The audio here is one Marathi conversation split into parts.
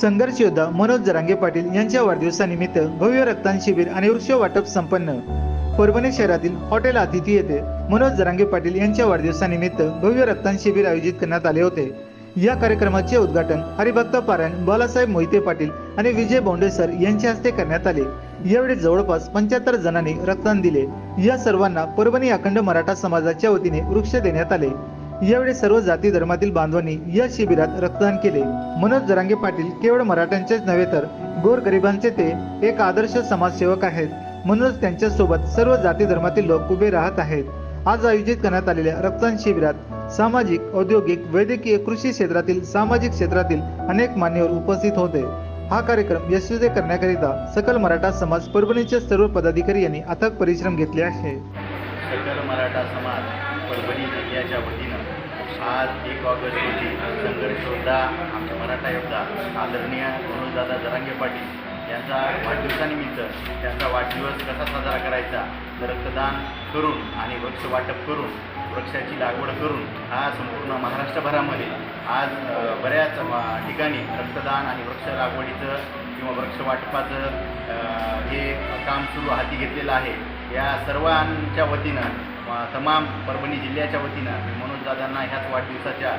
संघर्ष योद्धा मनोज जरांगे पाटील यांच्या वाढदिवसानिमित्त भव्य रक्तदान शिबिर आणि वृक्ष वाटप संपन्न. परभणी शहरातील हॉटेल अतिथी येथे मनोज जरांगे पाटील यांच्या वाढदिवसानिमित्त भव्य रक्तदान शिबिर आयोजित करण्यात आले होते. या कार्यक्रमाचे उद्घाटन हरिभक्त पारायण बालासाहेब मोहिते पाटील आणि विजय बोंडेसर यांच्या हस्ते करण्यात आले. यावेळी जवळपास पंच्याहत्तर जणांनी रक्तदान दिले. या सर्वांना परभणी अखंड मराठा समाजाच्या वतीने वृक्ष देण्यात आले. यावेळी सर्व जाती धर्मातील बांधवांनी या शिबिरात रक्तदान केले. मनोज जरांगे पाटील केवळ मराठ्यांचेच नव्हे तर गोरगरिबांचे ते एक आदर्श समाजसेवक आहेत. म्हणूनच त्यांच्यासोबत सर्व जाती धर्मातील लोक उभे राहत आहेत. आज आयोजित करण्यात आलेल्या रक्तदान शिबिरात सामाजिक औद्योगिक वैद्यकीय कृषी क्षेत्रातील सामाजिक क्षेत्रातील अनेक मान्यवर उपस्थित होते. हा कार्यक्रम यशस्वी करण्याकरिता सकल मराठा समाज परभणीचे सर्व पदाधिकारी यांनी अथक परिश्रम घेतले आहे. सकल मराठा समाज परभणी जिल्ह्याच्या वतीनं आज एक ऑगस्ट रोजी संघर्ष योद्धा आमचे मराठा योद्धा आदरणीय मनोजदादा जरांगे पाटील यांचा वाढदिवसानिमित्त त्यांचा वाढदिवस कसा साजरा करायचा रक्तदान करून आणि वृक्ष वाटप करून वृक्षाची लागवड करून हा संपूर्ण महाराष्ट्रभरामध्ये आज बऱ्याच ठिकाणी रक्तदान आणि वृक्ष लागवडीचं किंवा वृक्ष वाटपाचं हे काम सुरू हाती घेतलेलं आहे. या सर्वांच्या वतीनं तमाम परभणी जिल्ह्याच्या वतीनं मी मनोजदादांना ह्याच वाढदिवसाच्या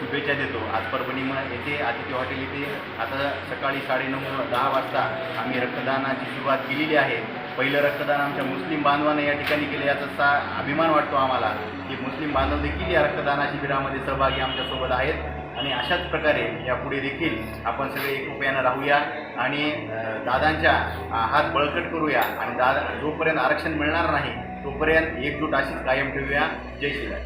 शुभेच्छा देतो. आज परभणी येथे आदित्य हॉटेल येथे आता सकाळी साडेनऊ दहा वाजता आम्ही रक्तदानाची सुरुवात केलेली आहे. पहिलं रक्तदान आमच्या मुस्लिम बांधवानं या ठिकाणी केलं. याचा सा अभिमान वाटतो आम्हाला. की मुस्लिम बांधव देखील या रक्तदाना शिबिरामध्ये सहभागी आमच्यासोबत आहेत. आणि अशाच प्रकारे यापुढे देखील आपण सगळे एकरूपयानं राहूया आणि दादांच्या हात बळकट करूया आणि दादा जोपर्यंत आरक्षण मिळणार नाही तोपर्यंत एकजूट अशीच कायम ठेवूया. जय श्रीराम.